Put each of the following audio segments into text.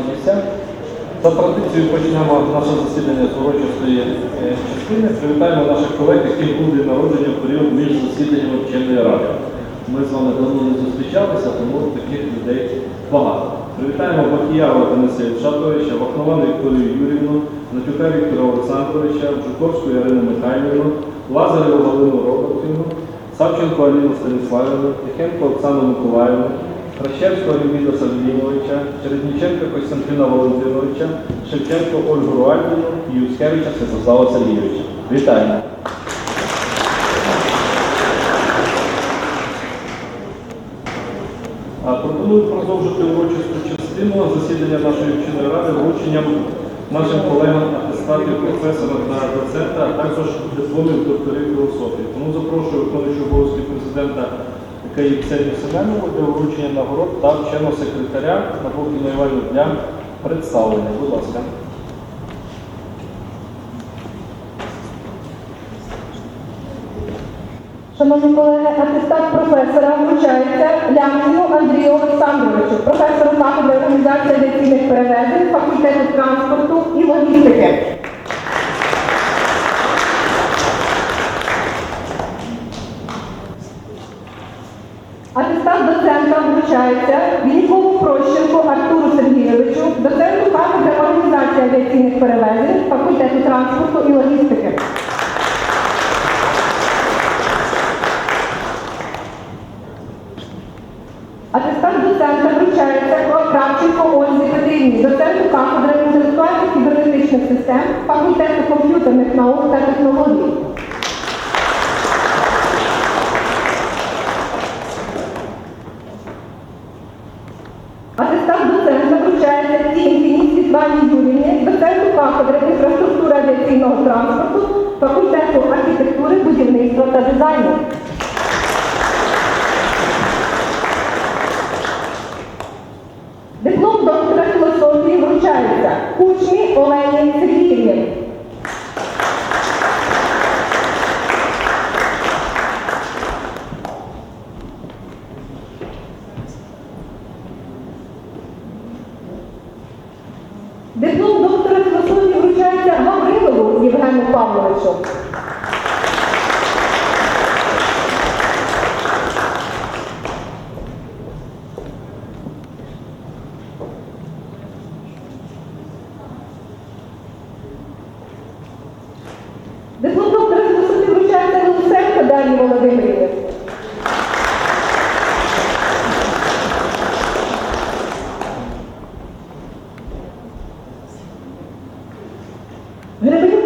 займати місця. За традицією почнемо наше засідання з урочистої е, частини. Привітаємо наших колег, які були народження в період між засіданнями вченої ради. Ми з вами давно не зустрічалися, тому таких людей багато. Привітаємо Бакіява Дениса Євшатовича, Вахновану Вікторію Юрівну, Натюка Віктора Олександровича, Жуковську Ірину Михайлівну, Лазареву Галину Робертівну, Савченко Аліну Станіславівну, Тихенко Оксану Миколаївну, Кращевського Леоніда Савліновича, Чередніченка Костянтина Валентиновича, Шевченко Ольгу Руальдіну і Юцкевича Святослава Сергійовича. Вітаємо! Пропоную продовжити урочисту частину засідання нашої вченої ради врученням нашим колегам атестатів професора та доцента, а також дипломів докторів філософії. Тому запрошую виконуючого обов'язки президента КАІ Ксенію Семенову для вручення нагород та вченого секретаря Набокіна Іванівну для представлення. Будь ласка. Шановні колеги, атестат професора вручається Ляміну Андрію Олександровичу, професору кафедри організації авіаційних перевезень факультету транспорту і логістики. Атестат доцента вручається Вінникову Прощенку Артуру Сергійовичу, доценту кафедри організації авіаційних перевезень факультету транспорту і логістики. Атестат доцента вручається Кравченко Ользі Петрівні, доценту кафедри інтелектуальних кібернетичних систем факультету комп'ютерних наук та технологій. Атестат доцента вручається Тінкіні Світлані Юрівні, доценту кафедри інфраструктури авіаційного транспорту, факультету архітектури, будівництва та дизайну. Диплом доктора філософії вручається Кучмі Олені Сергіївні. Диплом доктора філософії вручається Гаврилову Євгену Павловичу. Диплом доктора філософії вручається Лусенко Дар'ї Володимирівні. Гребенюку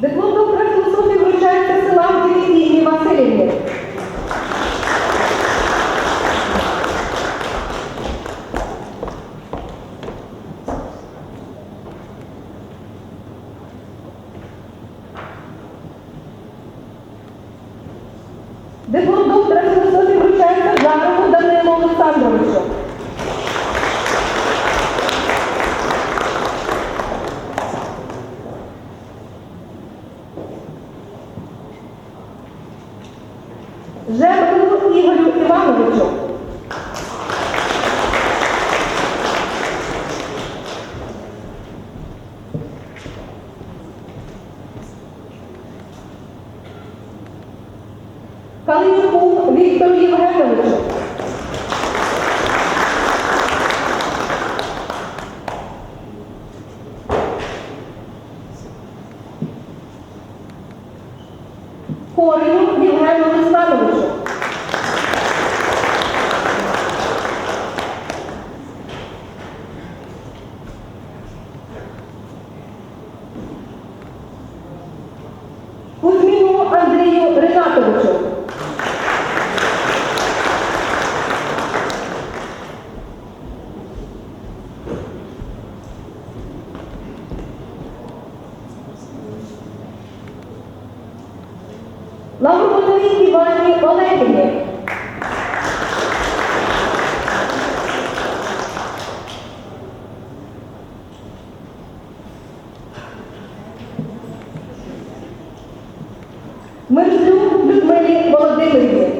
Диплом доктора філософії вручається Силантіві Інні Васильівні. Диплом доктора філософії вручається Жарову Данилу Олександровичу. Калинюку Віктору Євгеновичу. Кореню Євгену Руслановичу. Кузьміну Андрію Ренатовичу. Лаврокотовій Івані Олегіні. Мирзю Людмилі Володимирівні.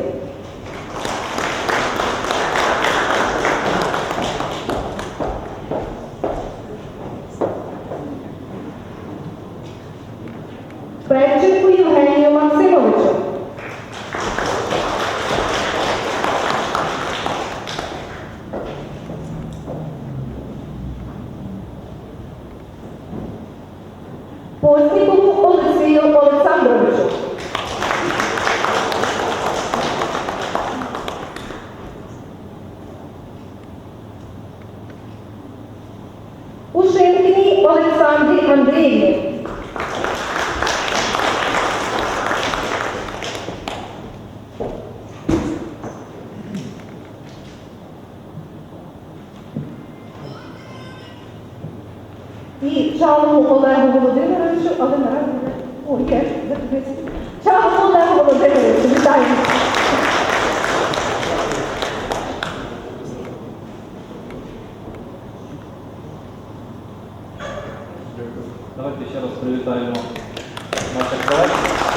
değil. 이 처음 오고 나고 보고 내가 그런 줄 어느 나라 오게 그랬습니다. Давайте ще раз привітаємо наших колег.